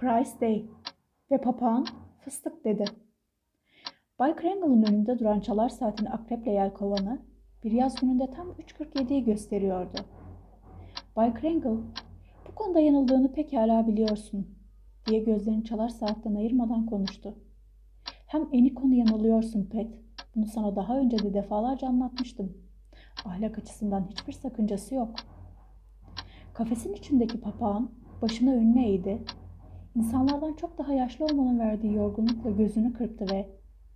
Price Day ve papağan fıstık dedi. Bay Krangle'ın önünde duran çalar saatin akreple yelkovanı bir yaz gününde tam 3.47'yi gösteriyordu. Bay Krangle, bu konuda yanıldığını pekala biliyorsun diye gözlerini çalar saatten ayırmadan konuştu. Hem eni konu yanılıyorsun Pet. Bunu sana daha önce de defalarca anlatmıştım. Ahlak açısından hiçbir sakıncası yok. Kafesin içindeki papağan başını önüne eğdi. İnsanlardan çok daha yaşlı olmanın verdiği yorgunlukla gözünü kırptı ve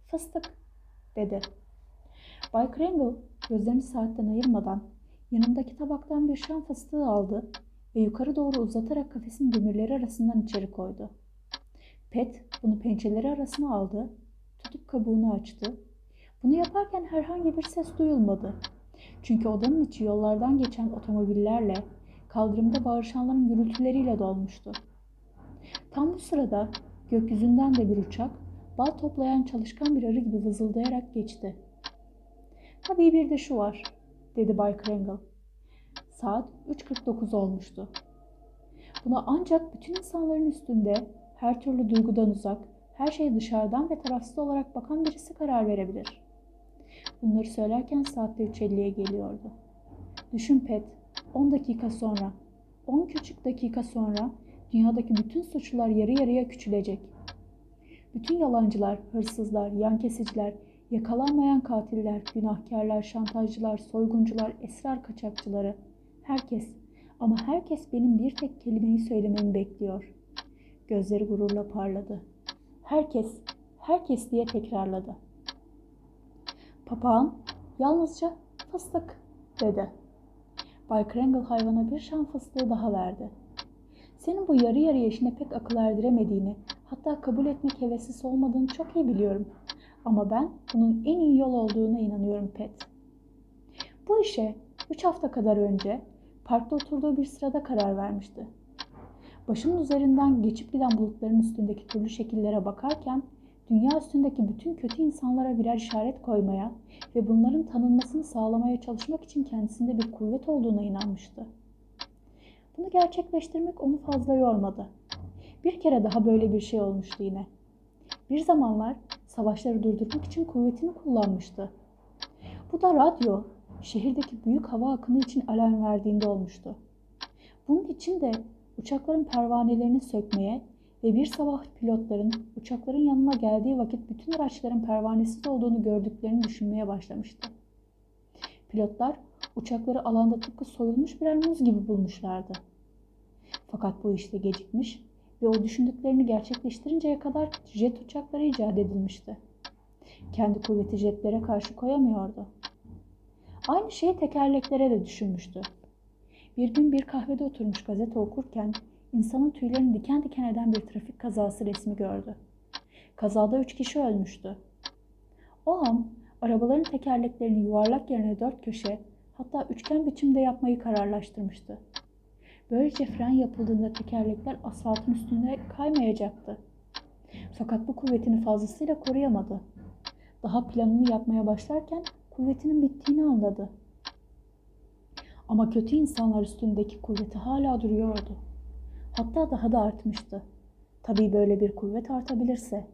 fıstık dedi. Bay Kringle gözlerini saatten ayırmadan yanındaki tabaktan bir şan fıstığı aldı ve yukarı doğru uzatarak kafesin demirleri arasından içeri koydu. Pet bunu pençeleri arasına aldı, tutup kabuğunu açtı. Bunu yaparken herhangi bir ses duyulmadı. Çünkü odanın içi yollardan geçen otomobillerle, kaldırımda bağırışanların gürültüleriyle dolmuştu. Tam bu sırada gökyüzünden de bir uçak, bal toplayan çalışkan bir arı gibi vızıldayarak geçti. Tabii bir de şu var, dedi Bay Kringle. Saat 3.49 olmuştu. Buna ancak bütün insanların üstünde her türlü duygudan uzak, her şeye dışarıdan ve tarafsız olarak bakan birisi karar verebilir. Bunları söylerken saatte 3.50'ye geliyordu. Düşün Pet, 10 dakika sonra, 10 küçük dakika sonra dünyadaki bütün suçlular yarı yarıya küçülecek. Bütün yalancılar, hırsızlar, yan kesiciler, yakalanmayan katiller, günahkarlar, şantajcılar, soyguncular, esrar kaçakçıları, herkes ama herkes benim bir tek kelimeyi söylememi bekliyor. Gözleri gururla parladı. Herkes, herkes diye tekrarladı. Papağan yalnızca fıstık dedi. Bay Krangle hayvana bir şan fıstığı daha verdi. Senin bu yarı yarıya işine pek akıl erdiremediğini, hatta kabul etmek heveslisi olmadığını çok iyi biliyorum. Ama ben bunun en iyi yol olduğuna inanıyorum Pet. Bu işe üç hafta kadar önce parkta oturduğu bir sırada karar vermişti. Başımın üzerinden geçip giden bulutların üstündeki türlü şekillere bakarken dünya üstündeki bütün kötü insanlara birer işaret koymaya ve bunların tanınmasını sağlamaya çalışmak için kendisinde bir kuvvet olduğuna inanmıştı. Bunu gerçekleştirmek onu fazla yormadı. Bir kere daha böyle bir şey olmuştu yine. Bir zamanlar savaşları durdurmak için kuvvetini kullanmıştı. Bu da radyo, şehirdeki büyük hava akını için alarm verdiğinde olmuştu. Bunun için de uçakların pervanelerini sökmeye ve bir sabah pilotların uçakların yanına geldiği vakit bütün araçların pervanesiz olduğunu gördüklerini düşünmeye başlamıştı. Pilotlar uçakları alanda tıpkı soyulmuş birer muz gibi bulmuşlardı. Fakat bu işte gecikmiş ve o düşündüklerini gerçekleştirinceye kadar jet uçakları icat edilmişti. Kendi kuvveti jetlere karşı koyamıyordu. Aynı şeyi tekerleklere de düşünmüştü. Bir gün bir kahvede oturmuş gazete okurken insanın tüylerini diken diken eden bir trafik kazası resmi gördü. Kazada üç kişi ölmüştü. O an arabaların tekerleklerini yuvarlak yerine dört köşe hatta üçgen biçimde yapmayı kararlaştırmıştı. Böylece fren yapıldığında tekerlekler asfaltın üstünde kaymayacaktı. Fakat bu kuvvetini fazlasıyla koruyamadı. Daha planını yapmaya başlarken kuvvetinin bittiğini anladı. Ama kötü insanlar üstündeki kuvveti hala duruyordu. Hatta daha da artmıştı. Tabii böyle bir kuvvet artabilirse.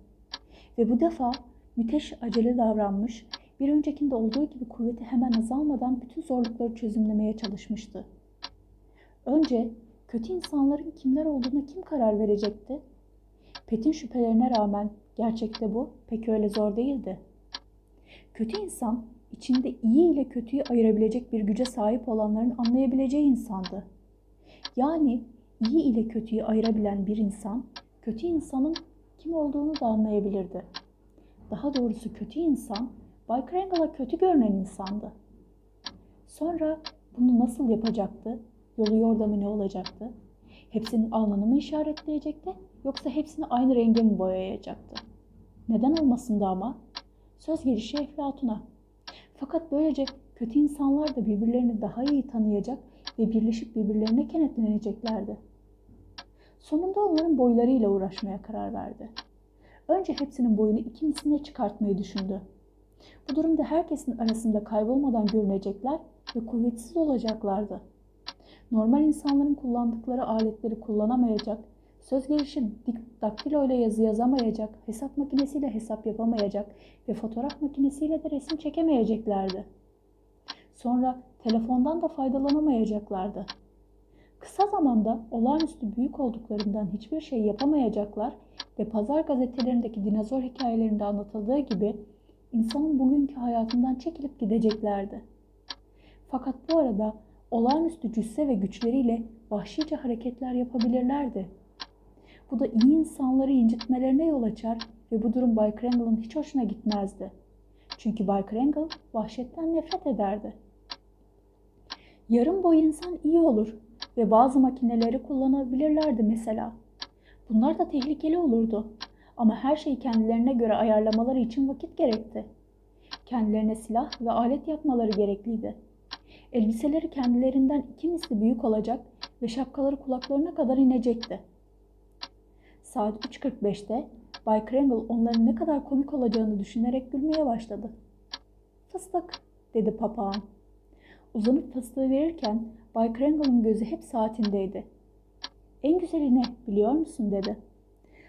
Ve bu defa müteş acele davranmış, bir öncekinde olduğu gibi kuvveti hemen azalmadan bütün zorlukları çözümlemeye çalışmıştı. Önce kötü insanların kimler olduğuna kim karar verecekti? Pet'in şüphelerine rağmen gerçekte bu pek öyle zor değildi. Kötü insan içinde iyi ile kötüyü ayırabilecek bir güce sahip olanların anlayabileceği insandı. Yani iyi ile kötüyü ayırabilen bir insan, kötü insanın kim olduğunu da anlayabilirdi. Daha doğrusu kötü insan, Bay Krangle'a kötü görünen insandı. Sonra bunu nasıl yapacaktı? Yolu yordamı ne olacaktı? Hepsinin alnını mı işaretleyecekti yoksa hepsini aynı renge mi boyayacaktı? Neden olmasın da ama? Söz gelişi Eflatun'a. Fakat böylece kötü insanlar da birbirlerini daha iyi tanıyacak ve birleşip birbirlerine kenetleneceklerdi. Sonunda onların boylarıyla uğraşmaya karar verdi. Önce hepsinin boyunu iki misline çıkartmayı düşündü. Bu durumda herkesin arasında kaybolmadan görünecekler ve kuvvetsiz olacaklardı. Normal insanların kullandıkları aletleri kullanamayacak, Söz gelişi daktilo ile yazı yazamayacak, hesap makinesiyle hesap yapamayacak ve fotoğraf makinesiyle de resim çekemeyeceklerdi. Sonra telefondan da faydalanamayacaklardı. Kısa zamanda olağanüstü büyük olduklarından hiçbir şey yapamayacaklar ve pazar gazetelerindeki dinozor hikayelerinde anlatıldığı gibi insanın bugünkü hayatından çekilip gideceklerdi. Fakat bu arada olağanüstü cüsse ve güçleriyle vahşice hareketler yapabilirlerdi. Bu da iyi insanları incitmelerine yol açar ve bu durum Bay Krangle'ın hiç hoşuna gitmezdi. Çünkü Bay Krangle vahşetten nefret ederdi. Yarım boy insan iyi olur ve bazı makineleri kullanabilirlerdi mesela. Bunlar da tehlikeli olurdu. Ama her şeyi kendilerine göre ayarlamaları için vakit gerekti. Kendilerine silah ve alet yapmaları gerekliydi. Elbiseleri kendilerinden iki misli büyük olacak ve şapkaları kulaklarına kadar inecekti. Saat 3.45'te Bay Krangle onların ne kadar komik olacağını düşünerek gülmeye başladı. Fıstık, dedi papağan. Uzanıp fıstığı verirken Bay Krangle'ın gözü hep saatindeydi. En güzeli ne biliyor musun dedi.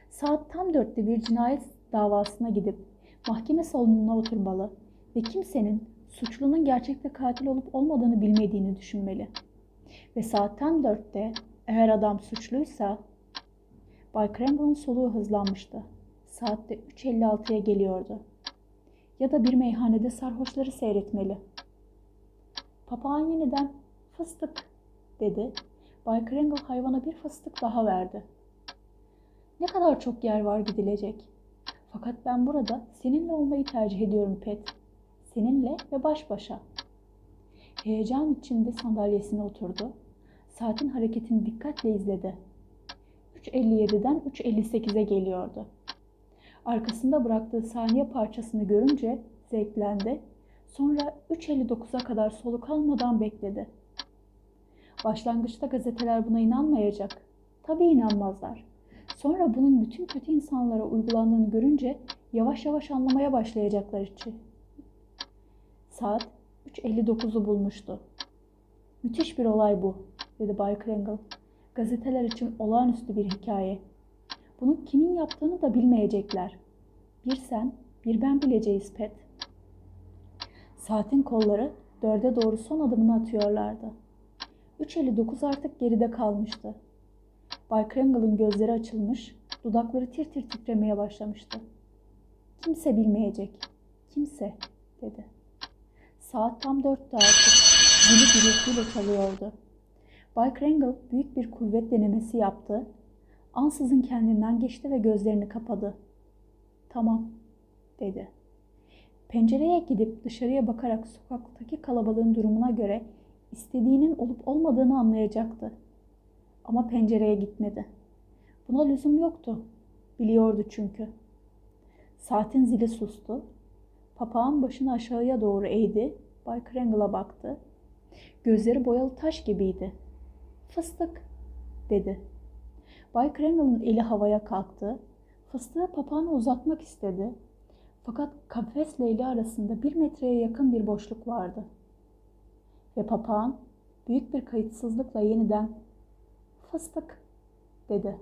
Saat tam dörtte bir cinayet davasına gidip mahkeme salonuna oturmalı ve kimsenin suçlunun gerçekte katil olup olmadığını bilmediğini düşünmeli. Ve saat tam dörtte eğer adam suçluysa Bay Krangle'ın soluğu hızlanmıştı. Saatte 3.56'ya geliyordu. Ya da bir meyhanede sarhoşları seyretmeli. Papağan yeniden fıstık dedi. Bay Kringle hayvana bir fıstık daha verdi. Ne kadar çok yer var gidilecek. Fakat ben burada seninle olmayı tercih ediyorum Pet. Seninle ve baş başa. Heyecan içinde sandalyesine oturdu. Saatin hareketini dikkatle izledi. 3.57'den 3.58'e geliyordu. Arkasında bıraktığı saniye parçasını görünce zevklendi. Sonra 3.59'a kadar soluk almadan bekledi. Başlangıçta gazeteler buna inanmayacak. Tabii inanmazlar. Sonra bunun bütün kötü insanlara uygulandığını görünce yavaş yavaş anlamaya başlayacaklar için. Saat 3.59'u bulmuştu. Müthiş bir olay bu, dedi Bay Kringle. Gazeteler için olağanüstü bir hikaye. Bunu kimin yaptığını da bilmeyecekler. Bir sen, bir ben bileceğiz Pet. Saatin kolları dörde doğru son adımını atıyorlardı. 3.59 artık geride kalmıştı. Bay Krangle'ın gözleri açılmış, dudakları tir tir titremeye başlamıştı. Kimse bilmeyecek, kimse, dedi. Saat tam dörtte artık, zili gürültüyle çalıyordu. Bay Krangle büyük bir kuvvet denemesi yaptı. Ansızın kendinden geçti ve gözlerini kapadı. Tamam, dedi. Pencereye gidip dışarıya bakarak sokaktaki kalabalığın durumuna göre istediğinin olup olmadığını anlayacaktı. Ama pencereye gitmedi. Buna lüzum yoktu. Biliyordu çünkü. Saatin zili sustu. Papağan başını aşağıya doğru eğdi. Bay Krangle'a baktı. Gözleri boyalı taş gibiydi. Fıstık, dedi. Bay Krangle'ın eli havaya kalktı. Fıstığı papağana uzatmak istedi. Fakat kafesle eli arasında bir metreye yakın bir boşluk vardı. Ve papağan büyük bir kayıtsızlıkla yeniden fıstık dedi.